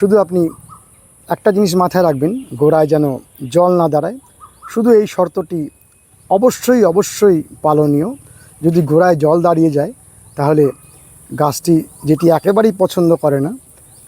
শুধু আপনি একটা জিনিস মাথায় রাখবেন, গোড়ায় যেন জল না দাঁড়ায়। শুধু এই শর্তটি অবশ্যই অবশ্যই পালনীয়। যদি গোড়ায় জল দাঁড়িয়ে যায়, তাহলে গাছটি যেটি একেবারেই পছন্দ করে না,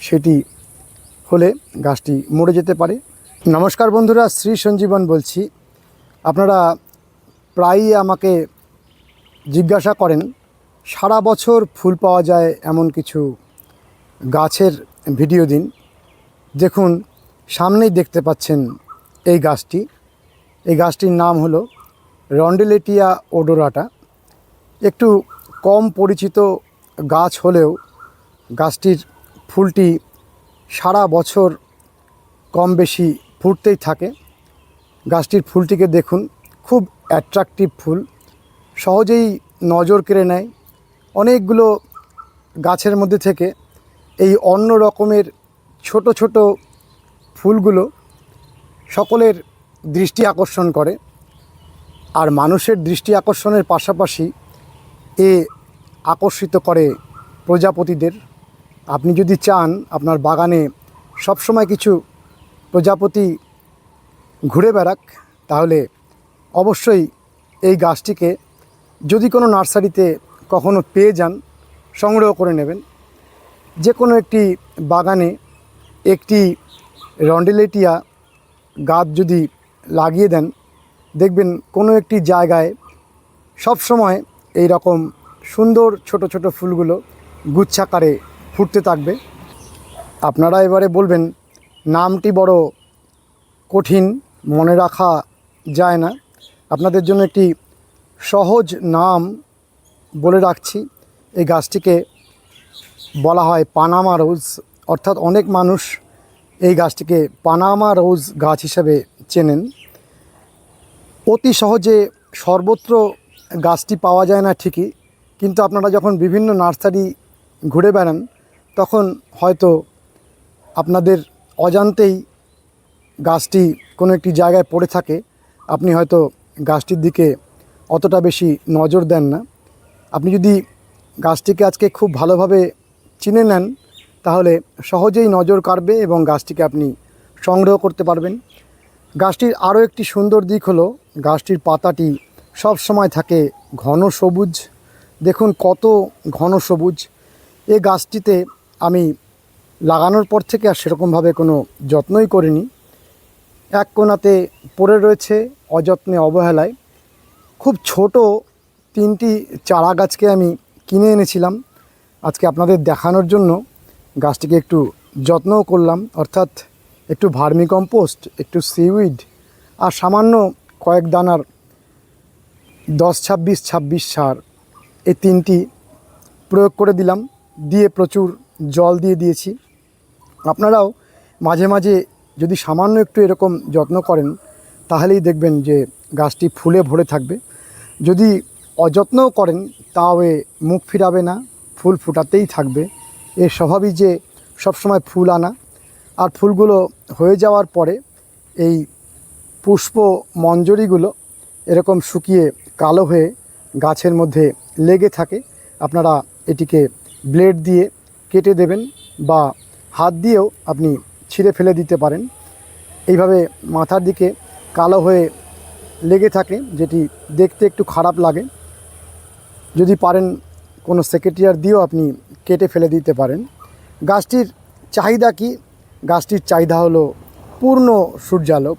সেটি হলে গাছটি মরে যেতে পারে। নমস্কার বন্ধুরা, শ্রী সঞ্জীবন বলছি। আপনারা প্রায়ই আমাকে জিজ্ঞাসা করেন, সারা বছর ফুল পাওয়া যায় এমন কিছু গাছের ভিডিও দিন। দেখুন, সামনেই দেখতে পাচ্ছেন এই গাছটি। এই গাছটির নাম হলো রন্ডেলেটিয়া ওডোরাটা। একটু কম পরিচিত গাছ হলেও গাছটির ফুলটি সারা বছর কম বেশি ফুটতেই থাকে। গাছটির ফুলটিকে দেখুন, খুব অ্যাট্রাকটিভ ফুল। সহজেই নজর কেড়ে নেয়। অনেকগুলো গাছের মধ্যে থেকে এই অন্য রকমের ছোট ছোট ফুলগুলো সকলের দৃষ্টি আকর্ষণ করে আর মানুষের দৃষ্টি আকর্ষণের পাশাপাশি এ আকর্ষিত করে প্রজাপতিদের। আপনি যদি চান আপনার বাগানে সবসময় কিছু প্রজাপতি ঘুরে বেড়াক, তাহলে অবশ্যই এই গাছটিকে যদি কোনো নার্সারিতে কখনো পেয়ে যান, সংগ্রহ করে নেবেন। যে কোনো একটি বাগানে একটি রন্ডেলেটিয়া গাছ যদি লাগিয়ে দেন, দেখবেন কোনো একটি জায়গায় সব সময় এই রকম সুন্দর ছোট ছোট ফুলগুলো গুচ্ছাকারে ফুটতে থাকবে। আপনারা এবারে বলবেন, নামটি বড় কঠিন, মনে রাখা যায় না। আপনাদের জন্য একটি সহজ নাম বলে রাখছি। এই গাছটিকে বলা হয় পানামা রোজ। অর্থাৎ অনেক মানুষ এই গাছটিকে পানামা রোজ গাছ হিসেবে চেনেন। অতি সহজে সর্বত্র গাছটি পাওয়া যায় না ঠিকই, কিন্তু আপনারা যখন বিভিন্ন নার্সারি ঘুরে বেড়ান, তখন হয়তো আপনাদের অজান্তেই গাছটি কোনো একটি জায়গায় পড়ে থাকে। আপনি হয়তো গাছটির দিকে অতটা বেশি নজর দেন না। আপনি যদি গাছটিকে আজকে খুব ভালোভাবে চিনে নেন তাহলে সহজেই নজর কাড়বে এবং গাছটিকে আপনি সংগ্রহ করতে পারবেন। গাছটির আরও একটি সুন্দর দিক হলো, গাছটির পাতাটি সব সময় থাকে ঘন সবুজ। দেখুন কত ঘন সবুজ। এ গাছটিতে আমি লাগানোর পর থেকে আর সেরকমভাবে কোনো যত্নই করিনি। এক কোনাতে পড়ে রয়েছে অযত্নে অবহেলায়। খুব ছোট তিনটি চারা গাছকে আমি কিনে এনেছিলাম। আজকে আপনাদের দেখানোর জন্য গাছটিকে একটু যত্নও করলাম, অর্থাৎ একটু ভার্মি কম্পোস্ট একটু সিউইড আর সামান্য কয়েক দানার দশ ছাব্বিশ ছাব্বিশ সার এই তিনটি প্রয়োগ করে দিলাম। দিয়ে প্রচুর জল দিয়ে দিয়েছি। আপনারাও মাঝে মাঝে যদি সামান্য একটু এরকম যত্ন করেন, তাহলেই দেখবেন যে গাছটি ফুলে ভরে থাকবে। যদি অযত্নও করেন, তাও এ মুখ ফিরাবে না, ফুল ফুটাতেই থাকবে। এর স্বভাবই যে সবসময় ফুল আনা। আর ফুলগুলো হয়ে যাওয়ার পরে এই পুষ্প মঞ্জরিগুলো এরকম শুকিয়ে কালো হয়ে গাছের মধ্যে লেগে থাকে, আপনারা এটিকে ব্লেড দিয়ে কেটে দেবেন বা হাত দিয়েও আপনি ছিঁড়ে ফেলে দিতে পারেন। এইভাবে মাথার দিকে কালো হয়ে লেগে থাকে, যেটি দেখতে একটু খারাপ লাগে। যদি পারেন, কোনো সেক্রেটারিয়ার দিয়েও আপনি কেটে ফেলে দিতে পারেন। গাছটির চাহিদা কি? গাছটির চাহিদা হলো পূর্ণ সূর্যালোক।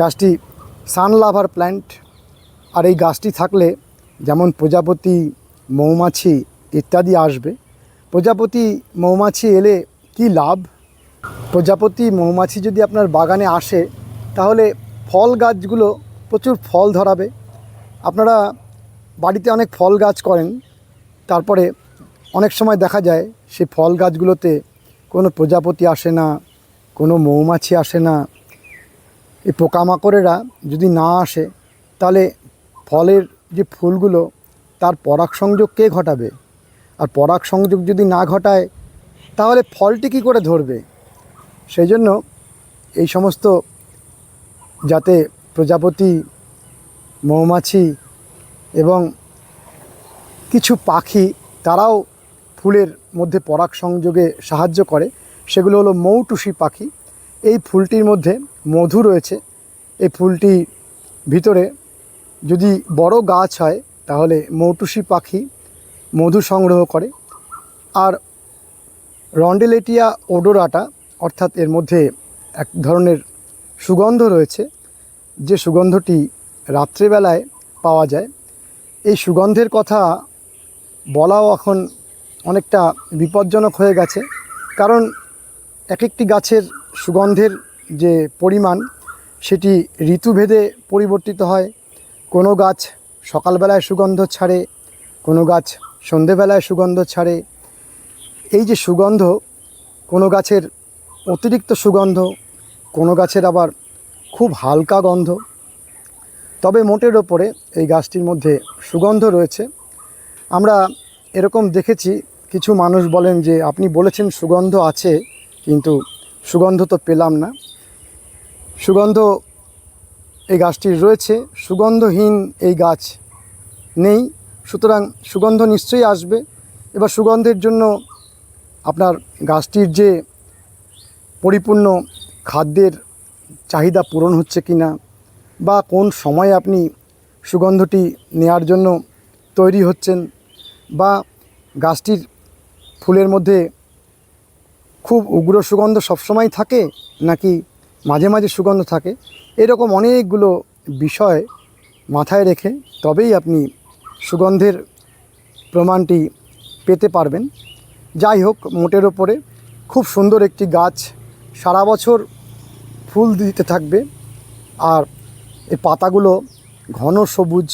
গাছটি সানলাভার প্ল্যান্ট আর এই গাছটি থাকলে যেমন প্রজাপতি, মৌমাছি ইত্যাদি আসবে। প্রজাপতি, মৌমাছি এলে কি লাভ? প্রজাপতি, মৌমাছি যদি আপনার বাগানে আসে, তাহলে ফল গাছগুলো প্রচুর ফল ধরাবে। আপনারা বাড়িতে অনেক ফল গাছ করেন, তারপরে অনেক সময় দেখা যায় সেই ফল গাছগুলোতে কোনো প্রজাপতি আসে না, কোনো মৌমাছি আসে না। এই পোকামাকড়েরা যদি না আসে, তাহলে ফলের যে ফুলগুলো, তার পরাগ সংযোগ কে ঘটাবে? আর পরাগ সংযোগ যদি না ঘটায়, তাহলে ফলটি কী করে ধরবে? সেই জন্য এই সমস্ত যাতে প্রজাপতি, মৌমাছি এবং কিছু পাখি, তারাও ফুলের মধ্যে পরাগ সংযোগে সাহায্য করে। সেগুলো হলো মৌটুসি পাখি। এই ফুলটির মধ্যে মধু রয়েছে। এই ফুলটি ভিতরে যদি বড় গাছ হয়, তাহলে মৌটুসি পাখি মধু সংগ্রহ করে। আর রন্ডেলেটিয়া ওডোরাটা অর্থাৎ এর মধ্যে এক ধরনের সুগন্ধ রয়েছে, যে সুগন্ধটি রাত্রেবেলায় পাওয়া যায়। এই সুগন্ধের কথা বলাও এখন অনেকটা বিপজ্জনক হয়ে গেছে। কারণ এক একটি গাছের সুগন্ধের যে পরিমাণ, সেটি ঋতুভেদে পরিবর্তিত হয়। কোনো গাছ সকালবেলায় সুগন্ধ ছাড়ে, কোনো গাছ সন্ধেবেলায় সুগন্ধ ছাড়ে। এই যে সুগন্ধ, কোনো গাছের অতিরিক্ত সুগন্ধ, কোনো গাছের আবার খুব হালকা গন্ধ। তবে মোটের ওপরে এই গাছটির মধ্যে সুগন্ধ রয়েছে। আমরা এরকম দেখেছি কিছু মানুষ বলেন যে, আপনি বলেছেন সুগন্ধ আছে, কিন্তু সুগন্ধ তো পেলাম না। সুগন্ধ এই গাছটির রয়েছে, সুগন্ধহীন এই গাছ নেই, সুতরাং সুগন্ধ নিশ্চয়ই আসবে। এবার সুগন্ধের জন্য আপনার গাছটির যে পরিপূর্ণ খাদ্যের চাহিদা পূরণ হচ্ছে কি না বা কোন সময়ে আপনি সুগন্ধটি নেয়ার জন্য তৈরি হচ্ছেন, বা গাছটির ফুলের মধ্যে খুব উগ্র সুগন্ধ সবসময় থাকে নাকি মাঝে মাঝে সুগন্ধ থাকে? এরকম অনেকগুলো বিষয় মাথায় রেখে তবেই আপনি সুগন্ধের প্রমাণটি পেতে পারবেন। যাই হোক, মোটের ওপরে খুব সুন্দর একটি গাছ সারা বছর ফুল দিতে থাকবে। আর এই পাতাগুলো ঘন সবুজ।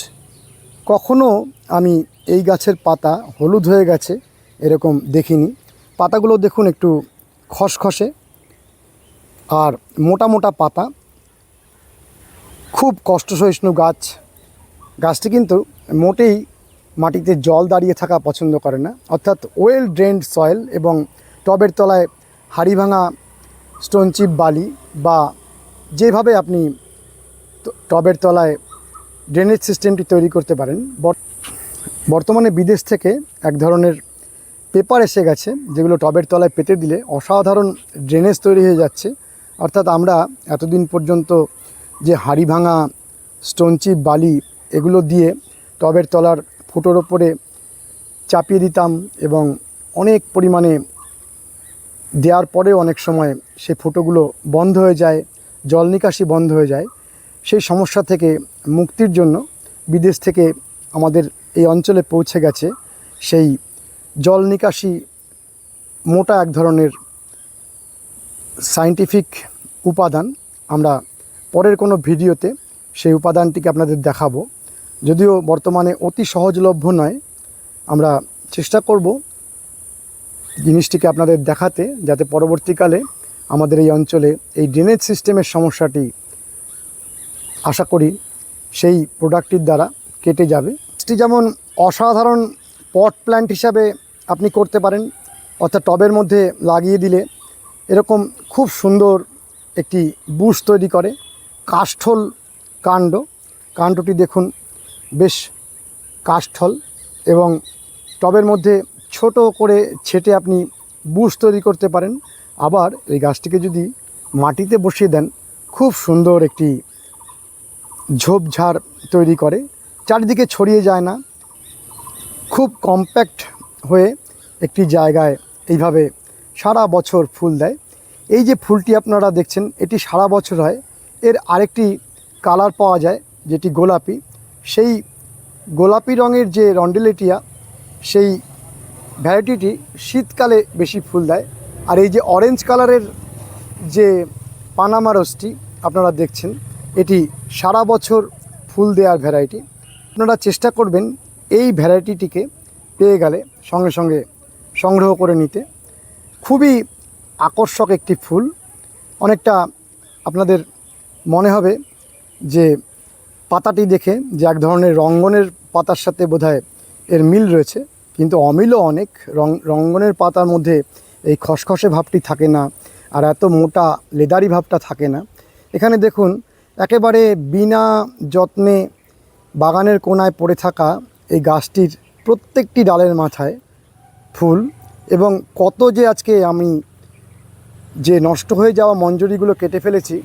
কখনো আমি এই গাছের পাতা হলুদ হয়ে গেছে এরকম দেখিনি। পাতাগুলো দেখুন একটু খসখসে। আর মোটা মোটা পাতা। খুব কষ্টসহিষ্ণু গাছ। গাছটি কিন্তু মোটেই মাটিতে জল দাঁড়িয়ে থাকা পছন্দ করে না। অর্থাৎ ওয়েল ড্রেন্ড সয়েল এবং টবের তলায় হাড়ি ভাঙা স্টোনচিপ বালি বা যেভাবে আপনি টবের তলায় ড্রেনেজ সিস্টেমটি তৈরি করতে পারেন। বর- বর্তমানে বিদেশ থেকে এক ধরনের পেপার এসে গেছে, যেগুলো টবের তলায় পেতে দিলে অসাধারণ ড্রেনেজ তৈরি হয়ে যাচ্ছে। অর্থাৎ আমরা এতদিন পর্যন্ত যে হাড়ি ভাঙা, স্টোন চিপ, বালি এগুলো দিয়ে টবের তলার ফুটোর ওপরে চাপিয়ে দিতাম এবং অনেক পরিমাণে দেওয়ার পরেও অনেক সময় সেই ফুটোগুলো বন্ধ হয়ে যায়, জল নিকাশি বন্ধ হয়ে যায়। সেই সমস্যা থেকে মুক্তির জন্য বিদেশ থেকে আমাদের এই অঞ্চলে পৌঁছে গেছে সেই জল নিকাশি মোটা এক ধরনের সায়েন্টিফিক উপাদান। আমরা পরের কোনো ভিডিওতে সেই উপাদানটিকে আপনাদের দেখাবো। যদিও বর্তমানে অতি সহজলভ্য নয়, আমরা চেষ্টা করব জিনিসটিকে আপনাদের দেখাতে যাতে পরবর্তীকালে আমাদের এই অঞ্চলে এই ড্রেনেজ সিস্টেমের সমস্যাটি আশা করি সেই প্রোডাক্টটির দ্বারা কেটে যাবে। যেমন অসাধারণ পট প্ল্যান্ট হিসাবে আপনি করতে পারেন, অর্থাৎ টবের মধ্যে লাগিয়ে দিলে এরকম খুব সুন্দর একটি বুশ তৈরি করে, কাষ্ঠল কাণ্ড। কাণ্ডটি দেখুন, বেশ কাষ্ঠল এবং টবের মধ্যে ছোট করে ছেটে আপনি বুশ তৈরি করতে পারেন। আবার এই গাছটিকে যদি মাটিতে বসিয়ে দেন, খুব সুন্দর একটি ঝোপঝাড় তৈরি করে। চারিদিকে ছড়িয়ে যায় না, খুব কম্প্যাক্ট হয়ে একটি জায়গায় এইভাবে সারা বছর ফুল দেয়। এই যে ফুলটি আপনারা দেখছেন, এটি সারা বছর হয়। এর আরেকটি কালার পাওয়া যায়, যেটি গোলাপি। সেই গোলাপি রঙের যে রন্ডেলেটিয়া, সেই ভ্যারাইটিটি শীতকালে বেশি ফুল দেয়। আর এই যে অরেঞ্জ কালারের যে পানামা রোজটি আপনারা দেখছেন, এটি সারা বছর ফুল দেওয়ার ভ্যারাইটি। আপনারা চেষ্টা করবেন এই ভ্যারাইটিটিকে পেয়ে গেলে সঙ্গে সঙ্গে সংগ্রহ করে নিতে। খুবই আকর্ষক একটি ফুল। অনেকটা আপনাদের মনে হবে যে পাতাটি দেখে যে এক ধরনের রঙ্গনের পাতার সাথে বোধহয় এর মিল রয়েছে, কিন্তু অমিলও অনেক। রং, রঙ্গনের পাতার মধ্যে এই খসখসে ভাবটি থাকে না আর এত মোটা লেদারি ভাবটা থাকে না। এখানে দেখুন, একেবারে বিনা যত্নে বাগানের কোনায় পড়ে থাকা এই গাছটির প্রত্যেকটি ডালের মাথায় ফুল এবং কত যে আজকে আমি যে নষ্ট হয়ে যাওয়া মঞ্জুরিগুলো কেটে ফেলেছি,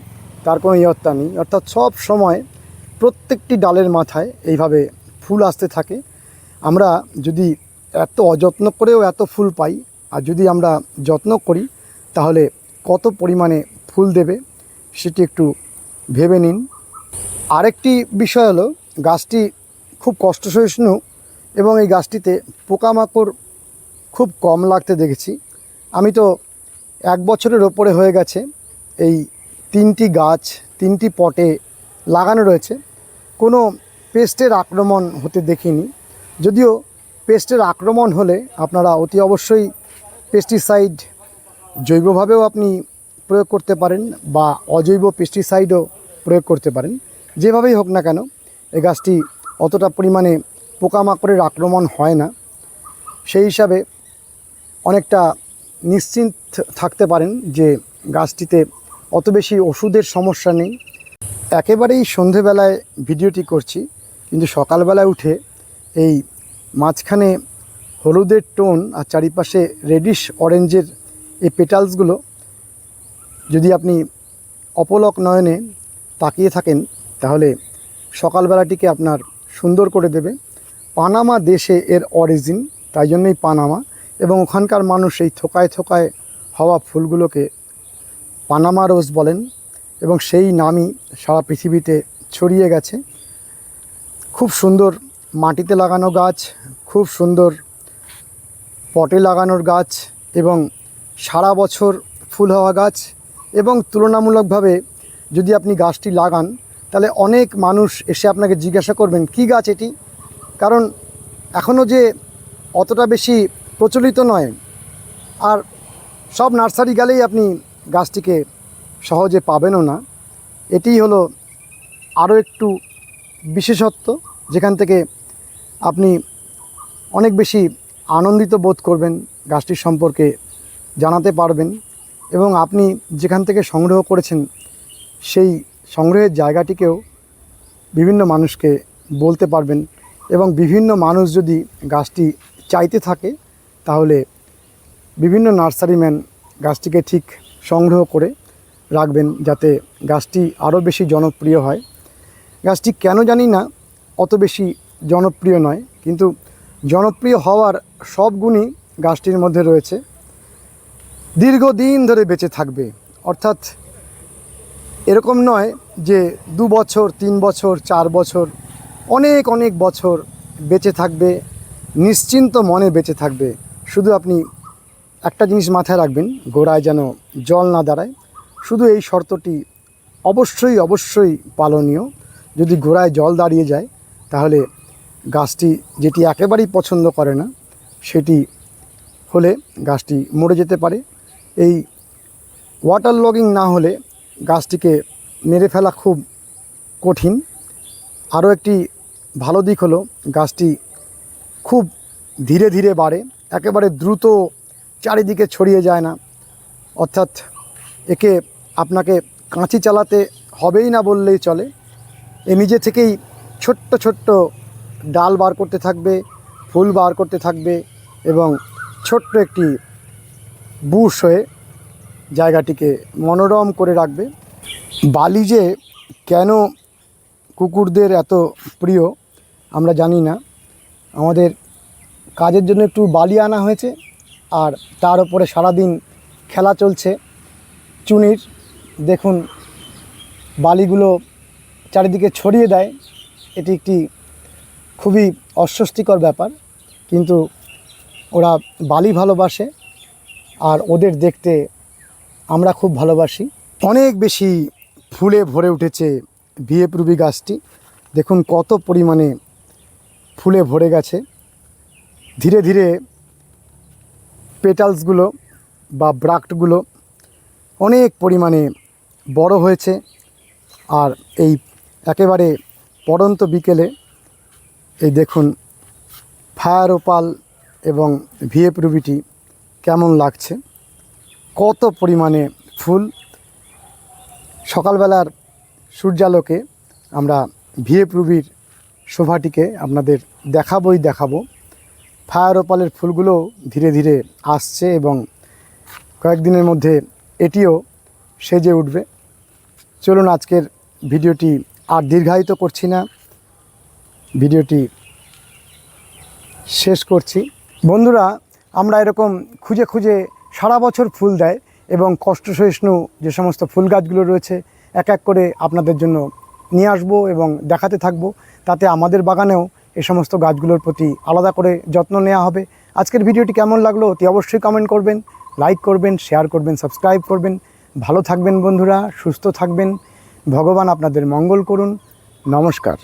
তার কোনো ইয়ত্তা নেই। অর্থাৎ সব সময় প্রত্যেকটি ডালের মাথায় এইভাবে ফুল আসতে থাকে। আমরা যদি এত অযত্ন করেও এত ফুল পাই, আর যদি আমরা যত্ন করি, তাহলে কত পরিমাণে ফুল দেবে সেটি একটু ভেবে নিন। আরেকটি বিষয় হলো, গাছটি খুব কষ্ট সহিষ্ণু এবং এই গাছটিতে পোকামাকড় খুব কম লাগতে দেখেছি। আমি তো এক বছরের ওপরে হয়ে গেছে এই তিনটি গাছ, তিনটি পটে লাগানো রয়েছে। কোনো পেস্টের আক্রমণ হতে দেখিনি। যদিও পেস্টের আক্রমণ হলে আপনারা অতি অবশ্যই পেস্টিসাইড জৈবভাবেও আপনি প্রয়োগ করতে পারেন বা অজৈব পেস্টিসাইডও প্রয়োগ করতে পারেন। যেভাবেই হোক না কেন, এই গাছটি অতটা পরিমাণে পোকামাকড়ের আক্রমণ হয় না। সেই হিসাবে অনেকটা নিশ্চিন্ত থাকতে পারেন যে গাছটিতে অত বেশি ওষুধের সমস্যা নেই। একেবারেই সন্ধেবেলায় ভিডিওটি করছি, কিন্তু সকালবেলায় উঠে এই মাঝখানে হলুদের টোন আর চারিপাশে রেডিশ অরেঞ্জের এই পেটালসগুলো যদি আপনি অপলক নয়নে তাকিয়ে থাকেন, তাহলে সকালবেলাটিকে আপনার সুন্দর করে দেবে। পানামা দেশে এর অরিজিন, তাই জন্যই পানামা, এবং ওখানকার মানুষ এই থোকায় থোকায় হওয়া ফুলগুলোকে পানামা রোজ বলেন, এবং সেই নামই সারা পৃথিবীতে ছড়িয়ে গেছে। খুব সুন্দর মাটিতে লাগানো গাছ, খুব সুন্দর পটে লাগানোর গাছ, এবং সারা বছর ফুল হওয়া গাছ, এবং তুলনামূলকভাবে যদি আপনি গাছটি লাগান, তাহলে অনেক মানুষ এসে আপনাকে জিজ্ঞাসা করবেন, কি গাছ এটি? কারণ এখনও যে অতটা বেশি প্রচলিত নয়, আর সব নার্সারি গেলেই আপনি গাছটিকে সহজে পাবেনও না। এটিই হলো আরও একটু বিশেষত্ব, যেখান থেকে আপনি অনেক বেশি আনন্দিত বোধ করবেন, গাছটির সম্পর্কে জানাতে পারবেন এবং আপনি যেখান থেকে সংগ্রহ করেছেন সেই সংগ্রহের জায়গাটিকেও বিভিন্ন মানুষকে বলতে পারবেন। এবং বিভিন্ন মানুষ যদি গাছটি চাইতে থাকে, তাহলে বিভিন্ন নার্সারিম্যান গাছটিকে ঠিক সংগ্রহ করে রাখবেন যাতে গাছটি আরও বেশি জনপ্রিয় হয়। গাছটি কেন জানি না, অত বেশি জনপ্রিয় নয়, কিন্তু জনপ্রিয় হওয়ার সব গুণই গাছটির মধ্যে রয়েছে। দীর্ঘদিন ধরে বেঁচে থাকবে, অর্থাৎ এরকম নয় যে দু বছর, তিন বছর, চার বছর অনেক অনেক বছর বেঁচে থাকবে, নিশ্চিন্ত মনে বেঁচে থাকবে। শুধু আপনি একটা জিনিস মাথায় রাখবেন, গোড়ায় যেন জল না দাঁড়ায়। শুধু এই শর্তটি অবশ্যই অবশ্যই পালনীয়। যদি গোড়ায় জল দাঁড়িয়ে যায়, তাহলে গাছটি যেটি একেবারেই পছন্দ করে না, সেটি হলে গাছটি মরে যেতে পারে। এই ওয়াটার লগিং না হলে গাছটিকে মেরে ফেলা খুব কঠিন। আরও একটি ভালো দিক হলো গাছটি খুব ধীরে ধীরে বাড়ে, একেবারে দ্রুত চারিদিকে ছড়িয়ে যায় না। অর্থাৎ একে আপনাকে কাঁচি চালাতে হবেই না বললেই চলে। এ নিজে থেকেই ছোট্ট ছোট্ট ডাল বার করতে থাকবে, ফুল বার করতে থাকবে এবং ছোট্ট একটি বুশ হয়ে জায়গাটিকে মনোরম করে রাখবে। বালি যে কেন কুকুরদের এত প্রিয় আমরা জানি না। আমাদের কাজের জন্য একটু বালি আনা হয়েছে আর তার উপরে সারাদিন খেলা চলছে। চুনির, দেখুন, বালিগুলো চারিদিকে ছড়িয়ে দেয়। এটি একটি খুবই অস্বস্তিকর ব্যাপার, কিন্তু ওরা বালি ভালোবাসে আর ওদের দেখতে আমরা খুব ভালোবাসি। অনেক বেশি ফুলে ভরে উঠেছে ভিএফ রুবি গাছটি। দেখুন কত পরিমাণে ফুলে ভরে গেছে। ধীরে ধীরে পেটালসগুলো বা ব্রাক্টগুলো অনেক পরিমাণে বড় হয়েছে। আর এই একেবারে পড়ন্ত বিকেলে এই দেখুন ফায়ার ওপাল এবং ভিএফ রুবিটি কেমন লাগছে। কত পরিমাণে ফুল। সকালবেলার সূর্যালোকে আমরা ভিএফ রুবির শোভাটিকে আপনাদের দেখাবই দেখাবো। ফায়ার ওপালের ফুলগুলো ধীরে ধীরে আসছে এবং কয়েকদিনের মধ্যে এটিও সেজে উঠবে। চলুন আজকের ভিডিওটি আর দীর্ঘায়িত করছি না। ভিডিওটি শেষ করছি। বন্ধুরা, আমরা এরকম খুঁজে খুঁজে সারা বছর ফুল দেয় এবং কষ্ট সহিষ্ণু যে সমস্ত ফুল গাছগুলো রয়েছে, এক এক করে আপনাদের জন্য নিয়ে আসব এবং দেখাতে থাকব। তাতে আমাদের বাগানেও এ সমস্ত গাছগুলোর প্রতি আলাদা করে যত্ন নেওয়া হবে। আজকের ভিডিওটি কেমন লাগল অতি অবশ্যই কমেন্ট করবেন লাইক করবেন শেয়ার করবেন সাবস্ক্রাইব করবেন। ভালো থাকবেন বন্ধুরা, সুস্থ থাকবেন। ভগবান আপনাদের মঙ্গল করুন। নমস্কার।